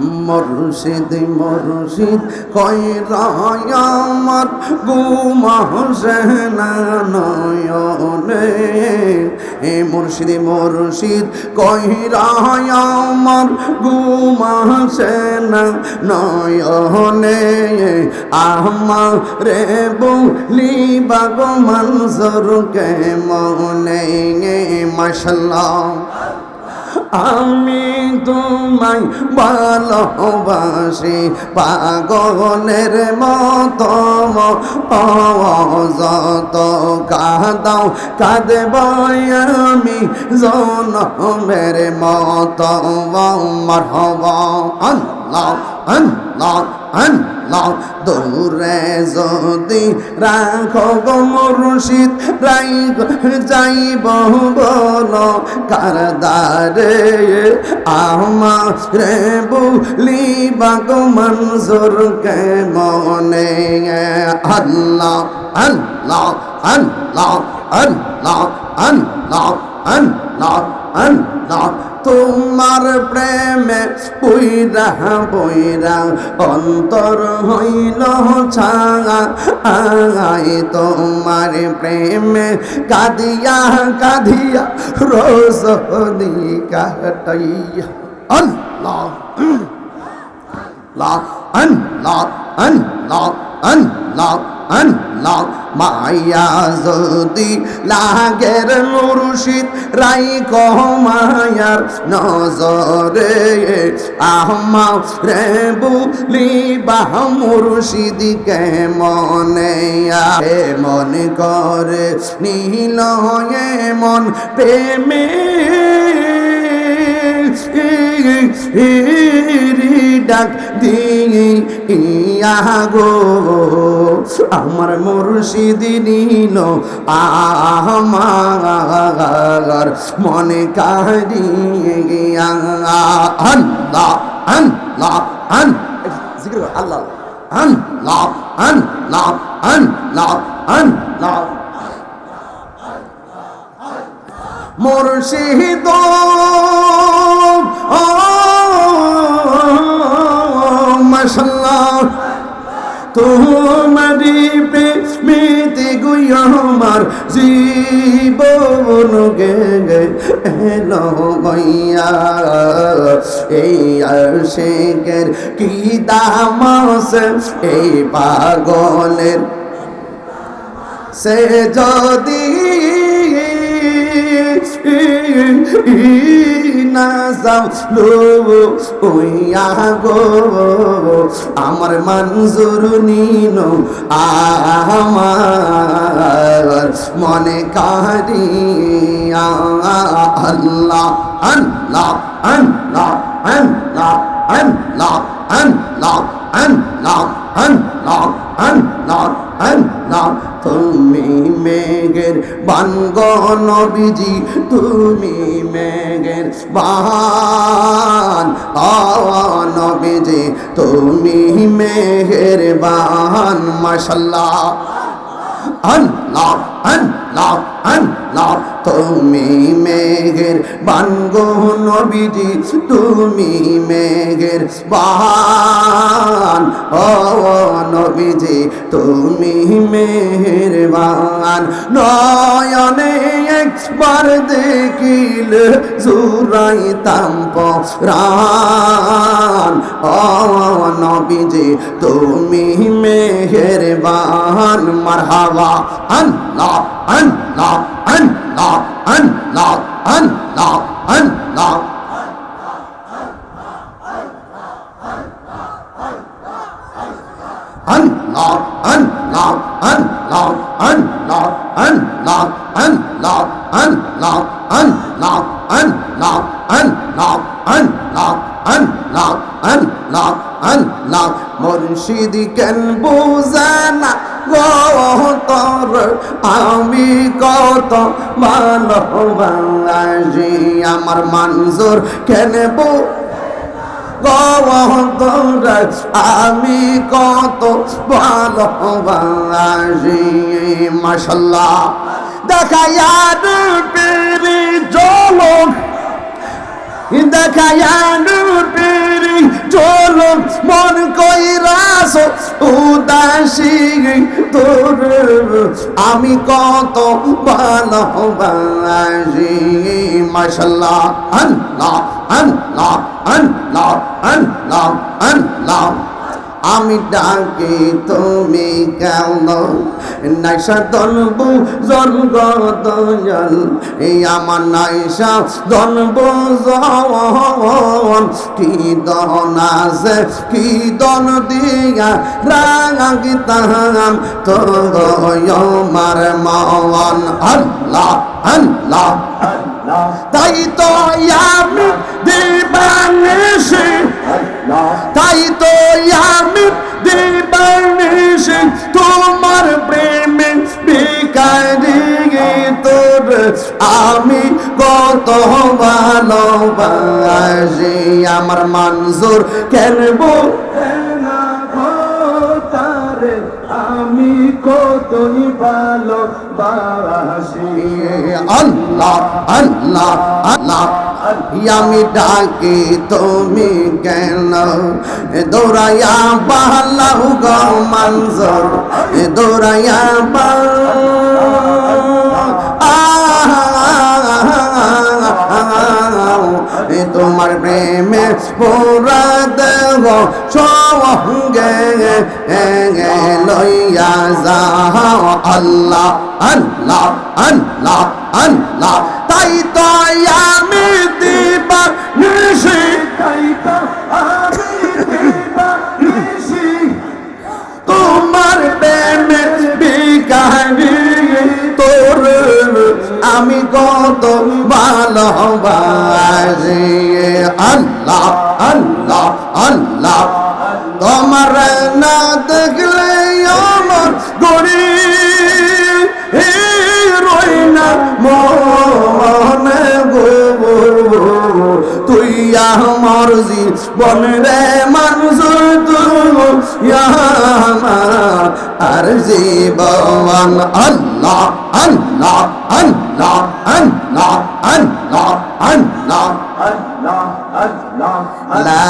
মুর্শিদ মুর্শিদ কই আমার গুমা সেনা নয়নে। এ মুর্শিদ মুর্শিদ কই আমার গুমা সেনা নয়নে। আমার রে বলি, বাগ মনজুর কে মনে মাশাল্লাহ। আমি তোমায় ভালোবাসি, পাগলের মতো যত কাঁদাও, কাঁদব আমি জনমের মতো। মরহব আল্লাহ আল্লাহ আল্লাহ। দূরে যদি রাখো গো মুর্শিদ রাই যাইব বল, কারদারে আমার রে বুলি বাগ মনজুর কে মনে আল্লাহ আল্লাহ আল্লাহ আল্লাহ আল্লাহ আল্লাহ আল্লাহ তোমার প্রেমে পুইরা বইরা অন্তর হইল ছাঙা আই তোমার প্রেমে কাদিয়া কাদিয়া রোজনি কাটাইয়া। আল্লাহ লা আন লা আন লা মায়া যদি লাগের মুর্শিদ রাই কমায়ার নজরে আহমা রে বুলি বাহ মুর্শিদ কে মনে আরে মন করে নীল মন প্রেমে। ডাক দিয়া ইয়া গো আমার মুর্শিদ নিল আমার মনে কাহিয়া আল্লাহ আল্লাহ তোমারি প্রেমিতে গুই আমার জীবন গে এলো মাইয়া এই আশেকের কি দাম আছে? এই পাগলের সে যদি আমার মঞ্জুর নিল আমার মনে কারিয়া আল্লাহ আল্লাহ আল্লাহ আল্লাহ আল্লাহ আল্লাহ আল্লাহ আল্লাহ। আল্লাহ তুমি মেঘের বানগ নবীজি, তুমি মেঘের বান। নবীজি, তুমি মেঘের বান, মাশাল্লাহ। আল্লাহ আল্লাহ আল্লাহ তুমি মেঘের বানগো নবীজি, তুমি মেঘের বান ও নবীজি, তুমি মেঘের বান নয়নে একবার দেখিল জুরাই তাম্প রান। ও, নবীজি, তুমি মেঘের বান মারহাবা। আল্লাহ আল্লাহ আল্লাহ। আল্লাহ আল্লাহ আল্লাহ আল্লাহ আল্লাহ আল্লাহ আল্লাহ আল্লাহ আল্লাহ আল্লাহ আল্লাহ আল্লাহ আল্লাহ আল্লাহ আল্লাহ আল্লাহ আল্লাহ মুর্শিদ কেন বুঝানা গো তোর আমি কত ভালোবাসি আমার মঞ্জুর কেন আমি কত ভালোবাসি মাশাল্লাহ দেখায়ার পেরি দেখায়া নূর পেরি চলো মন কই রাস উদাসী তোর আমি কত ভালোবাসি, মাশাল্লাহ, আল্লাহ আল্লাহ আল্লাহ আল্লাহ আল্লাহ। আমি ডাকি, তুমি কেন নাইসা দনবু জনগত জল এই আমার নাইসা দনবু জন কি দন আছে কি দন দিয়া রাগিতাম তো মার মন আল্লাহ আল্লাহ তাই তো আমি দিবানিসি তাই তো আমি প্রেমে বিকারি তোর আমি কত ভালোবাসি। আমার মনজুর কেনবো তারে আমি কতই ভালো বাসি আল্লাহ আল্লাহ আল্লাহ। আমি ডাকি, তুমি কেন? দৌড়াইয়া পাহালাউ গো মঞ্জর দৌড়াইয়া তোমার প্রেমে পুরা দেহ সঙ্গে লইয়া যাও। আল্লাহ আল্লাহ আল্লাহ আল্লাহ, তাই তো আমি দিবা নিশি আমি কত ভালোবাসি আল্লাহ আল্লাহ আল্লাহ তোমার না দেখলে আমার গড়ি ইয়াহ মরজি বন রে মঞ্জুর আর জীবন আল্লাহ আল্লাহ আল্লাহ আল্লাহ আল্লাহ আল্লাহ আল্লাহ আল্লাহ। লা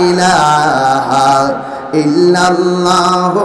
ইলাহা ইল্লাল্লাহু